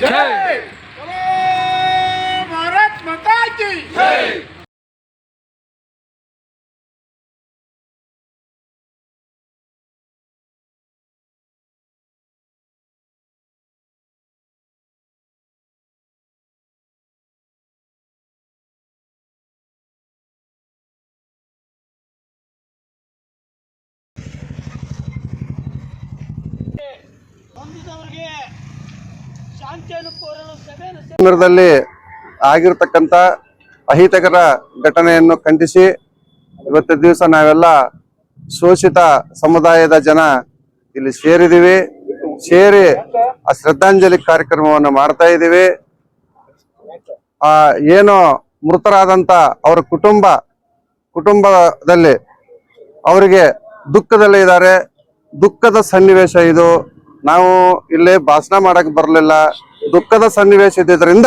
જય ભારત માતાજી જય ಬಂದಿದ್ದವ್ರಿಗೆ ಸಭೆಯನ್ನು ಆಗಿರ್ತಕ್ಕಂಥ ಅಹಿತಕರ ಘಟನೆಯನ್ನು ಖಂಡಿಸಿ ಇವತ್ತು ದಿವಸ ನಾವೆಲ್ಲ ಶೋಷಿತ ಸಮುದಾಯದ ಜನ ಇಲ್ಲಿ ಸೇರಿದೀವಿ ಸೇರಿ ಆ ಶ್ರದ್ಧಾಂಜಲಿ ಕಾರ್ಯಕ್ರಮವನ್ನು ಮಾಡ್ತಾ ಇದ್ದೀವಿ. ಆ ಏನು ಮೃತರಾದಂತ ಅವರ ಕುಟುಂಬ, ಕುಟುಂಬದಲ್ಲಿ ಅವರಿಗೆ ದುಃಖದಲ್ಲಿ ಇದ್ದಾರೆ. ದುಃಖದ ಸನ್ನಿವೇಶ ಇದು. ನಾವು ಇಲ್ಲಿ ಭಾಷಣ ಮಾಡಕ್ ಬರಲಿಲ್ಲ. ದುಃಖದ ಸನ್ನಿವೇಶ ಇದ್ದಿದ್ರಿಂದ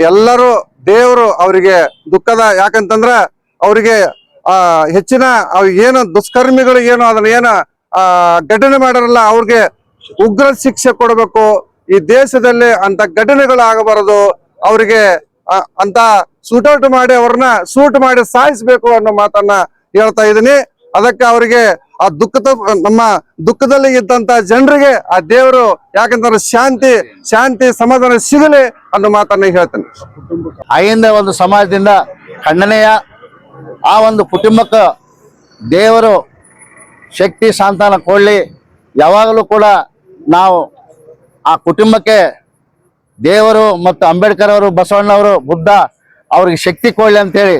ಎಲ್ಲರೂ ದೇವರು ಅವರಿಗೆ ದುಃಖದ ಯಾಕಂತಂದ್ರ ಅವರಿಗೆ, ಆ, ಹೆಚ್ಚಿನ ಏನು ದುಷ್ಕರ್ಮಿಗಳು ಏನು ಅದನ್ನ ಏನು, ಆ, ಘಟನೆ ಮಾಡಾರಲ್ಲ, ಅವ್ರಿಗೆ ಉಗ್ರ ಶಿಕ್ಷೆ ಕೊಡಬೇಕು. ಈ ದೇಶದಲ್ಲಿ ಅಂತ ಘಟನೆಗಳು ಆಗಬಾರದು. ಅವರಿಗೆ ಅಂತ ಸೂಟೌಟ್ ಮಾಡಿ ಅವ್ರನ್ನ ಸೂಟ್ ಮಾಡಿ ಸಾಯಿಸ್ಬೇಕು ಅನ್ನೋ ಮಾತನ್ನ ಹೇಳ್ತಾ ಇದೀನಿ ಅದಕ್ಕೆ ಅವರಿಗೆ ಆ ದುಃಖದ ನಮ್ಮ ದುಃಖದಲ್ಲಿ ಇದ್ದಂತ ಜನರಿಗೆ ಆ ದೇವರು ಯಾಕಂದ್ರೆ ಶಾಂತಿ ಶಾಂತಿ ಸಮಾಧಾನ ಸಿಗಲಿ ಅನ್ನೋ ಮಾತನ್ನ ಹೇಳ್ತೇನೆ. ಆಯಿಂದ ಒಂದು ಸಮಾಜದಿಂದ ಖಂಡನೆಯ ಆ ಒಂದು ಕುಟುಂಬಕ್ಕೆ ದೇವರು ಶಕ್ತಿ ಸಾಂತಾನ ಕೊಡಲಿ. ಯಾವಾಗಲೂ ಕೂಡ ನಾವು ಆ ಕುಟುಂಬಕ್ಕೆ ದೇವರು ಮತ್ತು ಅಂಬೇಡ್ಕರ್ ಅವರು ಬಸವಣ್ಣವರು ಬುದ್ಧ ಅವ್ರಿಗೆ ಶಕ್ತಿ ಕೊಡಲಿ ಅಂತೇಳಿ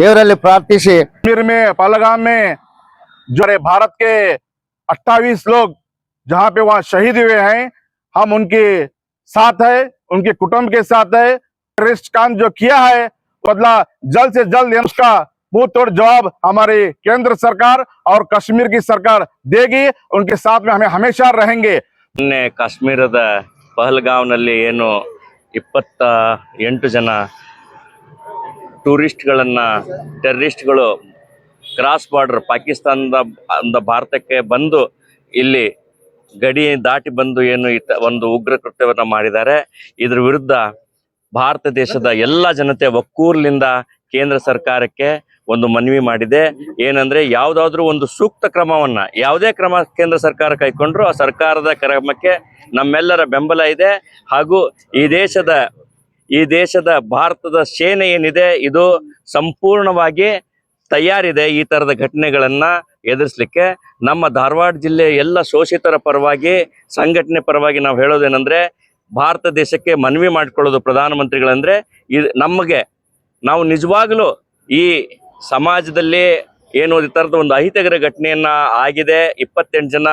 ದೇವರಲ್ಲಿ ಪ್ರಾರ್ಥಿಸಿ. ಪಲಗಾಮೆ जो हमारे भारत के 28 लोग जहां पे वहां शहीद हुए हैं हम उनके साथ है उनके कुटुंब के साथ है टेररिस्ट काम जो किया है बदला जल्द से जल्द उसका मुंह तोड़ जवाब हमारी केंद्र सरकार और कश्मीर की सरकार देगी उनके साथ में हमें हमेशा रहेंगे ಮೊನ್ನೆ ಕಾಶ್ಮೀರದ ಪಹಲ್ಗಾವ್ನಲ್ಲಿ ಏನು ಇಪ್ಪತ್ತ ಎಂಟು ಜನ ಟೂರಿಸ್ಟ್ಗಳನ್ನ ಟೆರರಿಸ್ಟ್ಗಳು ಕ್ರಾಸ್ ಬಾರ್ಡರ್ ಪಾಕಿಸ್ತಾನದ, ಅಂದ ಭಾರತಕ್ಕೆ ಬಂದು ಇಲ್ಲಿ ಗಡಿ ದಾಟಿ ಬಂದು ಏನು ಒಂದು ಉಗ್ರ ಕೃತ್ಯವನ್ನು ಮಾಡಿದ್ದಾರೆ. ಇದ್ರ ವಿರುದ್ಧ ಭಾರತ ದೇಶದ ಎಲ್ಲ ಜನತೆ ಒಕ್ಕೂರ್ಲಿಂದ ಕೇಂದ್ರ ಸರ್ಕಾರಕ್ಕೆ ಒಂದು ಮನವಿ ಮಾಡಿದೆ. ಏನಂದ್ರೆ ಯಾವ್ದಾದ್ರು ಒಂದು ಸೂಕ್ತ ಕ್ರಮವನ್ನ, ಯಾವುದೇ ಕ್ರಮ ಕೇಂದ್ರ ಸರ್ಕಾರ ಕೈಕೊಂಡ್ರು ಆ ಸರ್ಕಾರದ ಕ್ರಮಕ್ಕೆ ನಮ್ಮೆಲ್ಲರ ಬೆಂಬಲ ಇದೆ. ಹಾಗೂ ಈ ದೇಶದ ಈ ದೇಶದ ಭಾರತದ ಸೇನೆ ಏನಿದೆ, ಇದು ಸಂಪೂರ್ಣವಾಗಿ ತಯಾರಿದೆ ಈ ತರದ ಘಟನೆಗಳನ್ನ ಎದುರಿಸಲಿಕ್ಕೆ. ನಮ್ಮ ಧಾರವಾಡ ಜಿಲ್ಲೆ ಎಲ್ಲ ಶೋಷಿತರ ಪರವಾಗಿ, ಸಂಘಟನೆ ಪರವಾಗಿ ನಾವು ಹೇಳೋದೇನೆಂದ್ರೆ, ಭಾರತ ದೇಶಕ್ಕೆ ಮನವಿ ಮಾಡ್ಕೊಳ್ಳೋದು ಪ್ರಧಾನಮಂತ್ರಿಗಳಂದ್ರೆ, ಇದು ನಮಗೆ, ನಾವು ನಿಜವಾಗ್ಲೂ ಈ ಸಮಾಜದಲ್ಲಿ ಏನು ಈ ಥರದ ಒಂದು ಅಹಿತಕರ ಘಟನೆಯನ್ನ ಆಗಿದೆ, ಇಪ್ಪತ್ತೆಂಟು ಜನ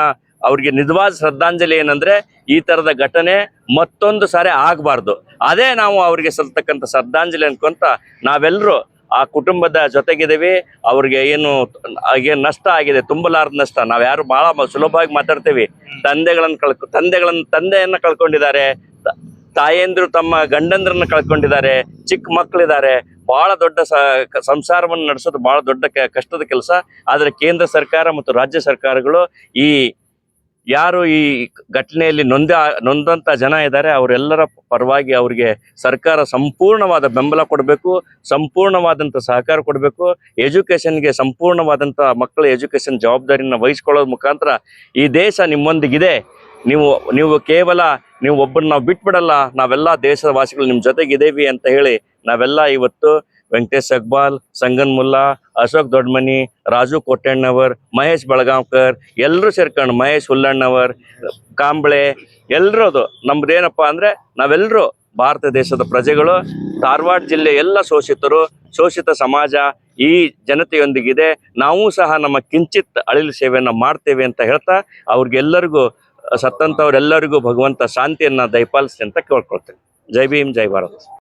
ಅವ್ರಿಗೆ ನಿಜವಾದ ಶ್ರದ್ಧಾಂಜಲಿ ಏನಂದ್ರೆ, ಈ ತರದ ಘಟನೆ ಮತ್ತೊಂದು ಸಾರಿ ಆಗಬಾರ್ದು. ಅದೇ ನಾವು ಅವರಿಗೆ ಸಲ್ತಕ್ಕಂಥ ಶ್ರದ್ಧಾಂಜಲಿ ಅನ್ಕೊಂತ ನಾವೆಲ್ಲರೂ ಆ ಕುಟುಂಬದ ಜೊತೆಗಿದ್ದೀವಿ. ಅವ್ರಿಗೆ ಏನು ಏನು ನಷ್ಟ ಆಗಿದೆ, ತುಂಬಲಾರದ ನಷ್ಟ. ನಾವು ಯಾರು ಬಹಳ ಸುಲಭವಾಗಿ ಮಾತಾಡ್ತೀವಿ. ತಂದೆಗಳನ್ನು ಕಳ್ಕೊ ತಂದೆಗಳನ್ನು ತಂದೆಯನ್ನು ಕಳ್ಕೊಂಡಿದ್ದಾರೆ. ತಾಯಂದ್ರು ತಮ್ಮ ಗಂಡಂದ್ರನ್ನ ಕಳ್ಕೊಂಡಿದ್ದಾರೆ. ಚಿಕ್ಕ ಮಕ್ಕಳಿದ್ದಾರೆ ಬಹಳ ದೊಡ್ಡ ಸಂಸಾರವನ್ನು ನಡೆಸೋದು ಬಹಳ ದೊಡ್ಡ ಕಷ್ಟದ ಕೆಲಸ. ಆದರೆ ಕೇಂದ್ರ ಸರ್ಕಾರ ಮತ್ತು ರಾಜ್ಯ ಸರ್ಕಾರಗಳು ಈ ಯಾರು ಈ ಘಟನೆಯಲ್ಲಿ ನೊಂದ, ನೊಂದಂತ ಜನ ಇದ್ದಾರೆ, ಅವರೆಲ್ಲರ ಪರವಾಗಿ ಅವರಿಗೆ ಸರ್ಕಾರ ಸಂಪೂರ್ಣವಾದ ಬೆಂಬಲ ಕೊಡಬೇಕು ಸಂಪೂರ್ಣವಾದಂಥ ಸಹಕಾರ ಕೊಡಬೇಕು ಎಜುಕೇಶನ್ಗೆ ಸಂಪೂರ್ಣವಾದಂಥ ಮಕ್ಕಳ ಎಜುಕೇಶನ್ ಜವಾಬ್ದಾರಿಯನ್ನು ವಹಿಸ್ಕೊಳ್ಳೋದ್ ಮುಖಾಂತರ ಈ ದೇಶ ನಿಮ್ಮೊಂದಿಗಿದೆ. ನೀವು ನೀವು ಕೇವಲ, ನೀವು ಒಬ್ಬರನ್ನ ನಾವು ಬಿಟ್ಬಿಡಲ್ಲ, ನಾವೆಲ್ಲ ದೇಶದ ವಾಸಿಗಳು ನಿಮ್ಮ ಜೊತೆಗಿದ್ದೇವೆ ಅಂತ ಹೇಳಿ ನಾವೆಲ್ಲ ಇವತ್ತು ವೆಂಕಟೇಶ್ ಅಕ್ಬಾಲ್ ಸಂಗನ್ ಮುಲ್ಲಾ, ಅಶೋಕ್ ದೊಡ್ಡಮನಿ ರಾಜು ಕೋಟಣ್ಣವರ್, ಮಹೇಶ್ ಬೆಳಗಾಂವ್ಕರ್ ಎಲ್ಲರೂ ಸೇರ್ಕೊಂಡು ಮಹೇಶ್ ಹುಲ್ಲಣ್ಣವರ್, ಕಾಂಬಳೆ ಎಲ್ಲರದು ನಮ್ದೇನಪ್ಪ ಅಂದ್ರೆ ನಾವೆಲ್ಲರೂ ಭಾರತ ದೇಶದ ಪ್ರಜೆಗಳು, ಧಾರವಾಡ ಜಿಲ್ಲೆ ಎಲ್ಲ ಶೋಷಿತರು, ಶೋಷಿತ ಸಮಾಜ ಈ ಜನತೆಯೊಂದಿಗಿದೆ. ನಾವು ಸಹ ನಮ್ಮ ಕಿಂಚಿತ್ ಅಳಿಲು ಸೇವೆಯನ್ನು ಮಾಡ್ತೇವೆ ಅಂತ ಹೇಳ್ತಾ ಅವ್ರಿಗೆಲ್ಲರಿಗೂ ಸತ್ತಂಥವ್ರೆಲ್ಲರಿಗೂ ಭಗವಂತ ಶಾಂತಿಯನ್ನು ದಯಪಾಲಿಸಿ ಅಂತ ಕೇಳ್ಕೊಳ್ತೇನೆ. ಜೈ ಭೀಮ್, ಜೈ ಭಾರತ್.